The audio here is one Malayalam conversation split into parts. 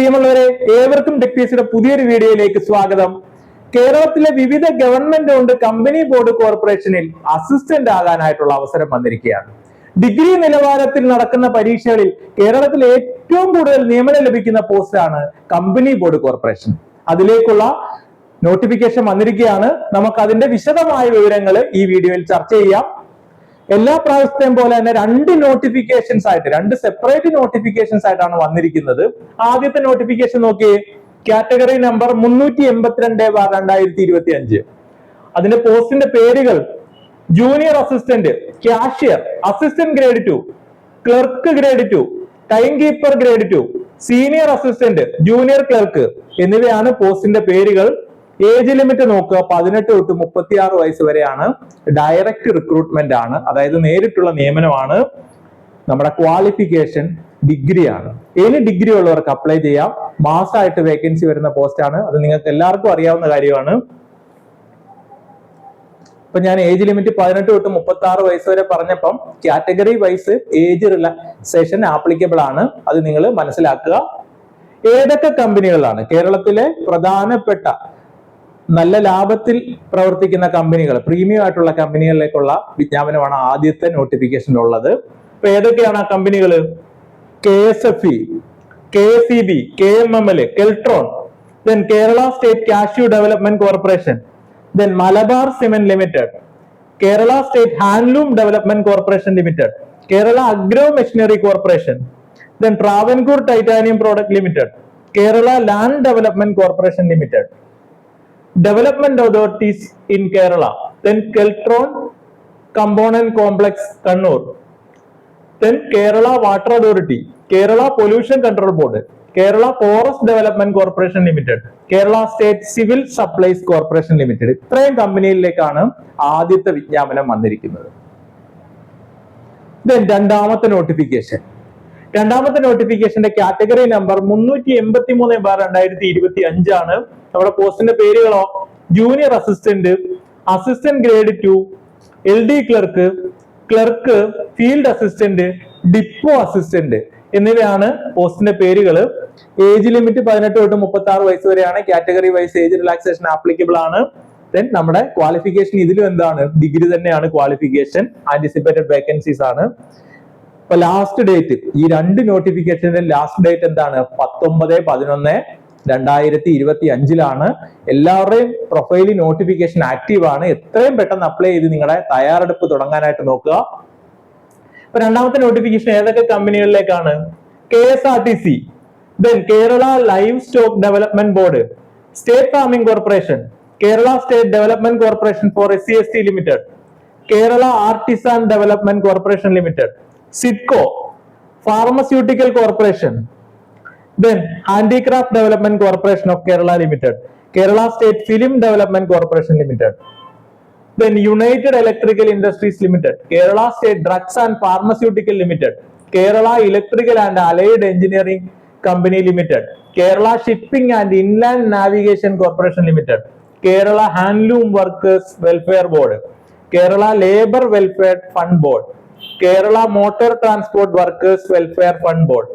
പ്രിയമുള്ളവരെ ഏവർക്കും ടെക്ടീസിയുടെ പുതിയൊരു വീഡിയോയിലേക്ക് സ്വാഗതം. കേരളത്തിലെ വിവിധ ഗവൺമെന്റ് ഉണ്ട് കമ്പനി ബോർഡ് കോർപ്പറേഷനിൽ അസിസ്റ്റന്റ് ആകാനായിട്ടുള്ള അവസരം വന്നിരിക്കുകയാണ്. ഡിഗ്രി നിലവാരത്തിൽ നടക്കുന്ന പരീക്ഷകളിൽ കേരളത്തിൽ ഏറ്റവും കൂടുതൽ നിയമനം ലഭിക്കുന്ന പോസ്റ്റാണ് കമ്പനി ബോർഡ് കോർപ്പറേഷൻ. അതിലേക്കുള്ള നോട്ടിഫിക്കേഷൻ വന്നിരിക്കുകയാണ്. നമുക്ക് അതിന്റെ വിശദമായ വിവരങ്ങൾ ഈ വീഡിയോയിൽ ചർച്ച ചെയ്യാം. എല്ലാ പ്രാവശ്യത്തെയും പോലെ തന്നെ രണ്ട് നോട്ടിഫിക്കേഷൻസ് ആയിട്ട് രണ്ട് സെപ്പറേറ്റ് നോട്ടിഫിക്കേഷൻസ് ആയിട്ടാണ് വന്നിരിക്കുന്നത്. ആദ്യത്തെ നോട്ടിഫിക്കേഷൻ നോക്കിയേ കാറ്റഗറി നമ്പർ മുന്നൂറ്റി എൺപത്തിരണ്ട് ബാർ രണ്ടായിരത്തി ഇരുപത്തി അഞ്ച് അതിന്റെ പോസ്റ്റിന്റെ പേരുകൾ junior assistant cashier assistant grade two clerk grade two time keeper grade two senior assistant junior clerk എന്നിവയാണ് പോസ്റ്റിന്റെ പേരുകൾ. ഏജ് ലിമിറ്റ് നോക്കുക പതിനെട്ട് തൊട്ട് മുപ്പത്തി ആറ് വയസ്സ് വരെയാണ് ഡയറക്റ്റ് റിക്രൂട്ട്മെന്റ് ആണ്. അതായത് നേരിട്ടുള്ള നിയമനമാണ്. നമ്മുടെ ക്വാളിഫിക്കേഷൻ ഡിഗ്രിയാണ് ഏത് ഡിഗ്രി ഉള്ളവർക്ക് അപ്ലൈ ചെയ്യാം? മാസമായിട്ട് വേക്കൻസി വരുന്ന പോസ്റ്റ് ആണ്. അത് നിങ്ങൾക്ക് എല്ലാവർക്കും അറിയാവുന്ന കാര്യമാണ്. ഇപ്പൊ ഞാൻ ഏജ് ലിമിറ്റ് പതിനെട്ട് തൊട്ട് മുപ്പത്തി ആറ് വയസ്സ് വരെ പറഞ്ഞപ്പം category wise age relaxation applicable ആണ്. അത് നിങ്ങൾ മനസ്സിലാക്കുക. ഏതൊക്കെ കമ്പനികളാണ് കേരളത്തിലെ പ്രധാനപ്പെട്ട നല്ല ലാഭത്തിൽ പ്രവർത്തിക്കുന്ന കമ്പനികൾ പ്രീമിയം ആയിട്ടുള്ള കമ്പനികളിലേക്കുള്ള വിജ്ഞാപനമാണ് ആദ്യത്തെ നോട്ടിഫിക്കേഷൻ ഉള്ളത്. ഇപ്പൊ ഏതൊക്കെയാണ് ആ കമ്പനികൾ K S F E K E B K M M L Keltron then Kerala state cashew development corporation then Malabar cement limited Kerala state handloom development corporation limited Kerala agro machinery corporation then Travancore titanium product limited Kerala land development corporation limited development authorities in Kerala then Keltron component complex Kannur then Kerala water authority Kerala pollution control board Kerala forest development corporation limited Kerala state civil supplies corporation limited ഇത്രയും കമ്പനികളിലേക്കാണ് ആദ്യത്തെ വിജ്ഞാപനം വന്നിരിക്കുന്നത്. ദെൻ രണ്ടാമത്തെ നോട്ടിഫിക്കേഷൻ രണ്ടാമത്തെ നോട്ടിഫിക്കേഷന്റെ കാറ്റഗറി നമ്പർ മുന്നൂറ്റി എൺപത്തി മൂന്ന് ബാർ രണ്ടായിരത്തി ഇരുപത്തി അഞ്ചാണ് നമ്മുടെ പോസ്റ്റിന്റെ പേരുകളോ junior assistant assistant grade two L D clerk clerk field assistant depot assistant എന്നിവയാണ് പോസ്റ്റിന്റെ പേരുകൾ. ഏജ് ലിമിറ്റ് പതിനെട്ട് തൊട്ട് മുപ്പത്തി ആറ് വയസ്സ് വരെയാണ്. Category wise age relaxation applicable ആണ്. ദെൻ നമ്മുടെ ക്വാളിഫിക്കേഷൻ ഇതിലും എന്താണ്? ഡിഗ്രി തന്നെയാണ് ക്വാളിഫിക്കേഷൻ ആന്റിസിപ്പേറ്റഡ് വേക്കൻസീസ് ആണ്. ഇപ്പൊ ലാസ്റ്റ് ഡേറ്റ് ഈ രണ്ട് നോട്ടിഫിക്കേഷന്റെ ലാസ്റ്റ് ഡേറ്റ് എന്താണ്? പത്തൊമ്പത് പതിനൊന്ന് രണ്ടായിരത്തി ഇരുപത്തി അഞ്ചിലാണ് എല്ലാവരുടെയും പ്രൊഫൈൽ നോട്ടിഫിക്കേഷൻ ആക്റ്റീവ് ആണ്. എത്രയും പെട്ടെന്ന് അപ്ലൈ ചെയ്ത് നിങ്ങളുടെ തയ്യാറെടുപ്പ് തുടങ്ങാനായിട്ട് നോക്കുക. ഇപ്പൊ രണ്ടാമത്തെ നോട്ടിഫിക്കേഷൻ ഏതൊക്കെ കമ്പനികളിലേക്കാണ് K S R T C. Then Kerala livestock development board state farming corporation Kerala state development corporation for S C S T limited Kerala artisan development corporation limited SIDCO pharmaceutical corporation then handicraft development corporation of Kerala limited Kerala state film development corporation limited then United Electrical Industries Limited, Kerala State Drugs and Pharmaceutical Limited, Kerala Electrical and Allied Engineering Company Limited, Kerala Shipping and Inland Navigation Corporation Limited, Kerala Handloom Workers Welfare Board, Kerala Labour Welfare Fund Board, Kerala motor transport workers welfare fund board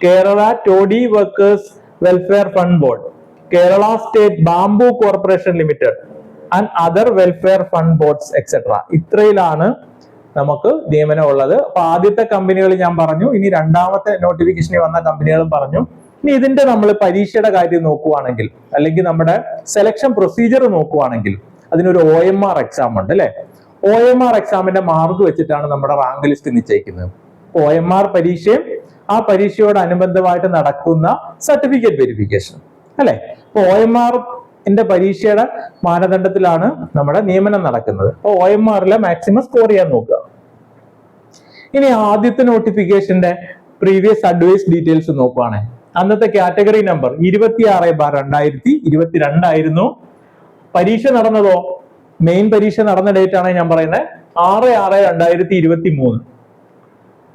Kerala toddy workers welfare fund board Kerala state bamboo corporation limited and other welfare fund boards etcetera ഇത്രയിലാണ് നമുക്ക് നിയമനം ഉള്ളത്. അപ്പൊ ആദ്യത്തെ കമ്പനികൾ ഞാൻ പറഞ്ഞു. ഇനി രണ്ടാമത്തെ നോട്ടിഫിക്കേഷനിൽ വന്ന കമ്പനികളും പറഞ്ഞു. ഇനി ഇതിന്റെ നമ്മൾ പരീക്ഷയുടെ കാര്യം നോക്കുവാണെങ്കിൽ അല്ലെങ്കിൽ നമ്മുടെ സെലക്ഷൻ പ്രൊസീജിയർ നോക്കുവാണെങ്കിൽ അതിനൊരു ഒ എം ആർ എക്സാം ഉണ്ട് അല്ലെ? ഒ എം ആർ എക്സാമിന്റെ മാർക്ക് വെച്ചിട്ടാണ് നമ്മുടെ റാങ്ക് ലിസ്റ്റ് നിശ്ചയിക്കുന്നത്. ഒ എം ആർ പരീക്ഷയും ആ പരീക്ഷയോട് അനുബന്ധമായിട്ട് നടക്കുന്ന സർട്ടിഫിക്കറ്റ് വെരിഫിക്കേഷൻ അല്ലെ? ഇപ്പൊ ഒ എം ആർ പരീക്ഷയുടെ മാനദണ്ഡത്തിലാണ് നമ്മുടെ നിയമനം നടക്കുന്നത്. അപ്പോൾ ഒ എം ആറിലെ മാക്സിമം സ്കോർ ചെയ്യാൻ നോക്കുക. ഇനി ആദ്യത്തെ നോട്ടിഫിക്കേഷന്റെ പ്രീവിയസ് അഡ്വൈസ് ഡീറ്റെയിൽസ് നോക്കുവാണെ. അന്നത്തെ കാറ്റഗറി നമ്പർ ഇരുപത്തി ആറ് ബാർ രണ്ടായിരത്തി ഇരുപത്തിരണ്ടായിരുന്നു. പരീക്ഷ നടന്നതോ മെയിൻ പരീക്ഷ നടന്ന ഡേറ്റ് ആണ് ഞാൻ പറയുന്നത് ആറ് ആറ് രണ്ടായിരത്തി ഇരുപത്തി മൂന്ന്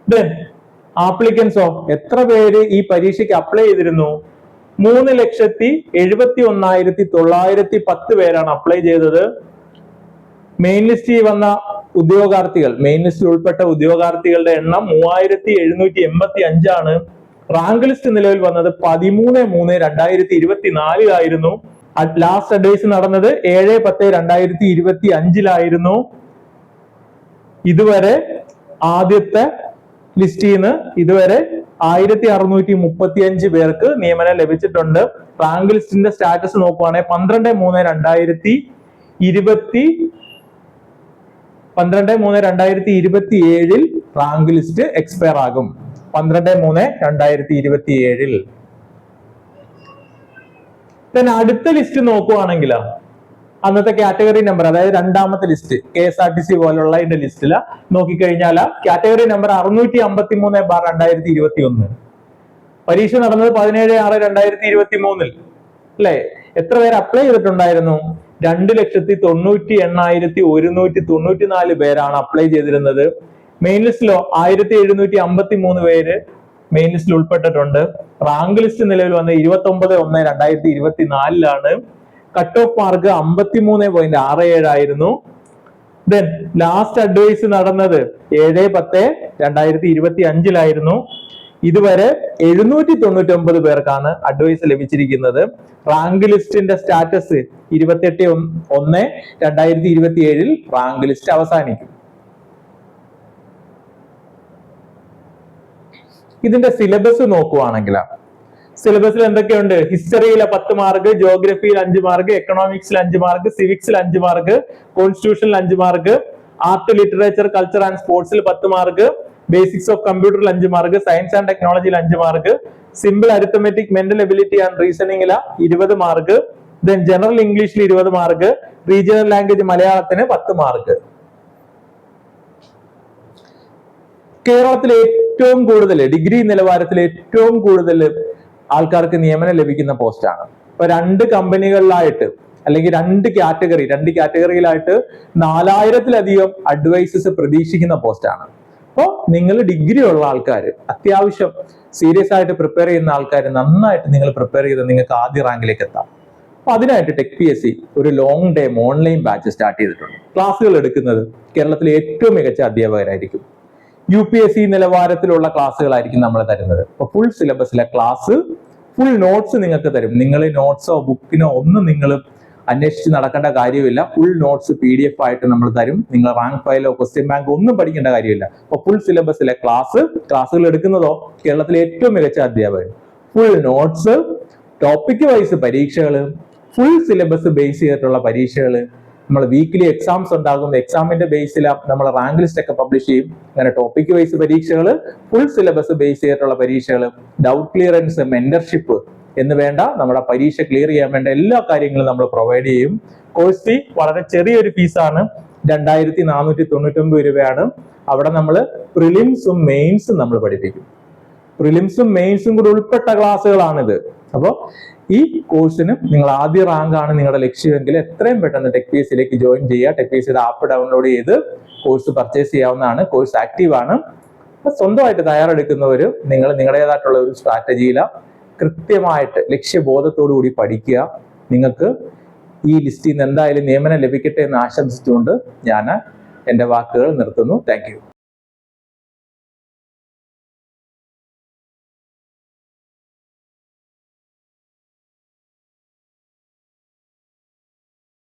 ദെൻ ആപ്ലിക്കൻസോ എത്ര പേര് ഈ പരീക്ഷയ്ക്ക് അപ്ലൈ ചെയ്തിരുന്നു? മൂന്ന് ലക്ഷത്തി എഴുപത്തി ഒന്നായിരത്തി തൊള്ളായിരത്തി പത്ത് പേരാണ് അപ്ലൈ ചെയ്തത്. മെയിൻ ലിസ്റ്റിൽ വന്ന ഉദ്യോഗാർത്ഥികൾ മെയിൻ ലിസ്റ്റിൽ ഉൾപ്പെട്ട ഉദ്യോഗാർത്ഥികളുടെ എണ്ണം മൂവായിരത്തി എഴുന്നൂറ്റി എൺപത്തി അഞ്ചാണ് റാങ്ക് ലിസ്റ്റ് നിലവിൽ വന്നത് പതിമൂന്ന് മൂന്ന് രണ്ടായിരത്തി ഇരുപത്തിനാലിലായിരുന്നു ലാസ്റ്റ് അഡ്വൈസ് നടന്നത് ഏഴ് പത്ത് രണ്ടായിരത്തി ഇരുപത്തി അഞ്ചിലായിരുന്നു. ഇതുവരെ ആദ്യത്തെ ലിസ്റ്റിൽ നിന്ന് ഇതുവരെ ആയിരത്തി അറുന്നൂറ്റി മുപ്പത്തി അഞ്ച് പേർക്ക് നിയമനം ലഭിച്ചിട്ടുണ്ട്. റാങ്ക് ലിസ്റ്റിന്റെ സ്റ്റാറ്റസ് നോക്കുവാണെങ്കിൽ പന്ത്രണ്ട് മൂന്ന് രണ്ടായിരത്തി ഇരുപത്തി പന്ത്രണ്ട് മൂന്ന് രണ്ടായിരത്തി ഇരുപത്തി ഏഴിൽ റാങ്ക് ലിസ്റ്റ് എക്സ്പയർ ആകും. പന്ത്രണ്ട് മൂന്ന് രണ്ടായിരത്തി ഇരുപത്തി ഏഴിൽ. Then അടുത്ത ലിസ്റ്റ് നോക്കുവാണെങ്കിൽ അന്നത്തെ കാറ്റഗറി നമ്പർ അതായത് രണ്ടാമത്തെ list K S R T C പോലുള്ള ഇതിന്റെ ലിസ്റ്റിൽ നോക്കിക്കഴിഞ്ഞാൽ കാറ്റഗറി നമ്പർ അറുന്നൂറ്റി അമ്പത്തി മൂന്ന് ബാർ രണ്ടായിരത്തി ഇരുപത്തി ഒന്ന് പരീക്ഷ നടന്നത് പതിനേഴ് ആറ് രണ്ടായിരത്തി ഇരുപത്തി മൂന്നിൽ അല്ലെ? എത്ര പേര് അപ്ലൈ ചെയ്തിട്ടുണ്ടായിരുന്നു? രണ്ട് ലക്ഷത്തി തൊണ്ണൂറ്റി എണ്ണായിരത്തി ഒരുന്നൂറ്റി തൊണ്ണൂറ്റി നാല് പേരാണ് അപ്ലൈ ചെയ്തിരുന്നത്. മെയിൻ ലിസ്റ്റിലോ ആയിരത്തി എഴുന്നൂറ്റി അമ്പത്തി മൂന്ന് പേര് മെയിൻ ലിസ്റ്റിൽ ഉൾപ്പെട്ടിട്ടുണ്ട്. റാങ്ക് ലിസ്റ്റ് നിലവിൽ വന്ന ഇരുപത്തി ഒമ്പത് ഒന്ന് രണ്ടായിരത്തി ഇരുപത്തിനാലിലാണ് കട്ട് ഓഫ് മാർക്ക് അമ്പത്തി മൂന്ന് പോയിന്റ് ആറ് ഏഴായിരുന്നു ദെൻ ലാസ്റ്റ് അഡ്വൈസ് നടന്നത് ഏഴ് പത്ത് രണ്ടായിരത്തി ഇരുപത്തി അഞ്ചിലായിരുന്നു ഇതുവരെ എഴുന്നൂറ്റി തൊണ്ണൂറ്റി ഒമ്പത് പേർക്കാണ് അഡ്വൈസ് ലഭിച്ചിരിക്കുന്നത്. റാങ്ക് ലിസ്റ്റിന്റെ സ്റ്റാറ്റസ് ഇരുപത്തെട്ട് ഒന്ന് രണ്ടായിരത്തി ഇരുപത്തി ഏഴിൽ റാങ്ക് ലിസ്റ്റ് അവസാനിക്കും. ഇതിന്റെ സിലബസ് നോക്കുവാണെങ്കിൽ സിലബസിൽ എന്തൊക്കെയുണ്ട്? ഹിസ്റ്ററിയിലെ പത്ത് മാർക്ക് ജോഗ്രഫിയിൽ അഞ്ച് മാർക്ക് എക്കണോമിക്സിൽ അഞ്ച് മാർക്ക് സിവിക്സിൽ അഞ്ച് മാർക്ക് കോൺസ്റ്റിറ്റ്യൂഷനിൽ അഞ്ച് mark art literature culture and സ്പോർട്സിൽ പത്ത് മാർക്ക് ബേസിക്സ് ഓഫ് കമ്പ്യൂട്ടറിൽ അഞ്ച് മാർക്ക് സയൻസ് ആൻഡ് ടെക്നോളജിയിൽ അഞ്ച് mark simple arithmetic mental ability and റീസണിംഗിൽ ഇരുപത് മാർക്ക് ദെൻ ജനറൽ ഇംഗ്ലീഷിൽ ഇരുപത് മാർക്ക് റീജിയണൽ ലാംഗ്വേജ് മലയാളത്തിന് പത്ത് മാർക്ക് കേരളത്തിൽ ഏറ്റവും കൂടുതൽ ഡിഗ്രി നിലവാരത്തിൽ ഏറ്റവും കൂടുതൽ ആൾക്കാർക്ക് നിയമനം ലഭിക്കുന്ന പോസ്റ്റാണ്. ഇപ്പൊ രണ്ട് കമ്പനികളിലായിട്ട് അല്ലെങ്കിൽ രണ്ട് കാറ്റഗറി രണ്ട് കാറ്റഗറിയിലായിട്ട് നാലായിരത്തിലധികം അഡ്വൈസസ് പ്രതീക്ഷിക്കുന്ന പോസ്റ്റാണ്. അപ്പോൾ നിങ്ങൾ ഡിഗ്രി ഉള്ള ആൾക്കാർ അത്യാവശ്യം സീരിയസ് ആയിട്ട് പ്രിപ്പയർ ചെയ്യുന്ന ആൾക്കാർ നന്നായിട്ട് നിങ്ങൾ പ്രിപ്പയർ ചെയ്ത് നിങ്ങൾക്ക് ആദ്യ റാങ്കിലേക്ക് എത്താം. അപ്പൊ അതിനായിട്ട് ടെക് പി എസ് സി ഒരു long day online batch start ചെയ്തിട്ടുണ്ട്. ക്ലാസ്സുകൾ എടുക്കുന്നത് കേരളത്തിലെ ഏറ്റവും മികച്ച അധ്യാപകരായിരിക്കും. യു പി എസ് സി നിലവാരത്തിലുള്ള ക്ലാസ്സുകളായിരിക്കും നമ്മൾ തരുന്നത്. അപ്പൊ ഫുൾ സിലബസിലെ ക്ലാസ് ഫുൾ നോട്ട്സ് നിങ്ങൾക്ക് തരും. നിങ്ങൾ നോട്ട്സോ ബുക്കിനോ ഒന്നും നിങ്ങൾ അന്വേഷിച്ച് നടക്കേണ്ട കാര്യമില്ല. Full notes P D F ആയിട്ട് നമ്മൾ തരും നിങ്ങൾ റാങ്ക് ഫയലോ ക്വസ്റ്റ്യൻ ബാങ്കോ ഒന്നും പഠിക്കേണ്ട കാര്യമില്ല. അപ്പൊ ഫുൾ സിലബസിലെ ക്ലാസ് ക്ലാസ്സുകൾ എടുക്കുന്നതോ കേരളത്തിലെ ഏറ്റവും മികച്ച അധ്യാപകർ ഫുൾ നോട്ട്സ് ടോപ്പിക് വൈസ് പരീക്ഷകൾ ഫുൾ സിലബസ് ബേസ് ചെയ്തിട്ടുള്ള പരീക്ഷകൾ നമ്മൾ വീക്കിലി എക്സാംസ് ഉണ്ടാകും എക്സാമിന്റെ ബേസിൽ നമ്മൾ റാങ്ക് ലിസ്റ്റ് ഒക്കെ പബ്ലിഷ് ചെയ്യും. അങ്ങനെ ടോപ്പിക് വൈസ് പരീക്ഷകൾ ഫുൾ സിലബസ് ബേസ് ചെയ്തിട്ടുള്ള പരീക്ഷകൾ ഡൗട്ട് ക്ലിയറൻസ് മെന്റർഷിപ്പ് എന്ന് വേണ്ട നമ്മുടെ പരീക്ഷ ക്ലിയർ ചെയ്യാൻ വേണ്ട എല്ലാ കാര്യങ്ങളും നമ്മൾ പ്രൊവൈഡ് ചെയ്യും. കോഴ്സ് ഫീ വളരെ ചെറിയൊരു ഫീസാണ് രണ്ടായിരത്തി നാനൂറ്റി തൊണ്ണൂറ്റൊമ്പത് രൂപയാണ്. അവിടെ നമ്മൾ പ്രിലിംസും മെയിൻസും നമ്മൾ പഠിപ്പിക്കും. പ്രിലിംസും മെയിൻസും കൂടെ ഉൾപ്പെട്ട ക്ലാസ്സുകളാണിത് അപ്പോൾ ഈ കോഴ്സിന് നിങ്ങൾ ആദ്യ റാങ്ക് ആണ് നിങ്ങളുടെ ലക്ഷ്യമെങ്കിൽ എത്രയും പെട്ടെന്ന് ടെക് പി എസിലേക്ക് ജോയിൻ ചെയ്യുക. ടെക് പി എസിയുടെ ആപ്പ് ഡൗൺലോഡ് ചെയ്ത് കോഴ്സ് പർച്ചേസ് ചെയ്യാവുന്നതാണ്. കോഴ്സ് ആക്റ്റീവ് ആണ്. സ്വന്തമായിട്ട് തയ്യാറെടുക്കുന്നവർ നിങ്ങൾ നിങ്ങളുടേതായിട്ടുള്ള ഒരു സ്ട്രാറ്റജിയിൽ കൃത്യമായിട്ട് ലക്ഷ്യബോധത്തോടു കൂടി പഠിക്കുക. നിങ്ങൾക്ക് ഈ ലിസ്റ്റിൽ നിന്ന് എന്തായാലും നിയമനം ലഭിക്കട്ടെ എന്ന് ആശംസിച്ചുകൊണ്ട് ഞാൻ എന്റെ വാക്കുകൾ നിർത്തുന്നു. താങ്ക്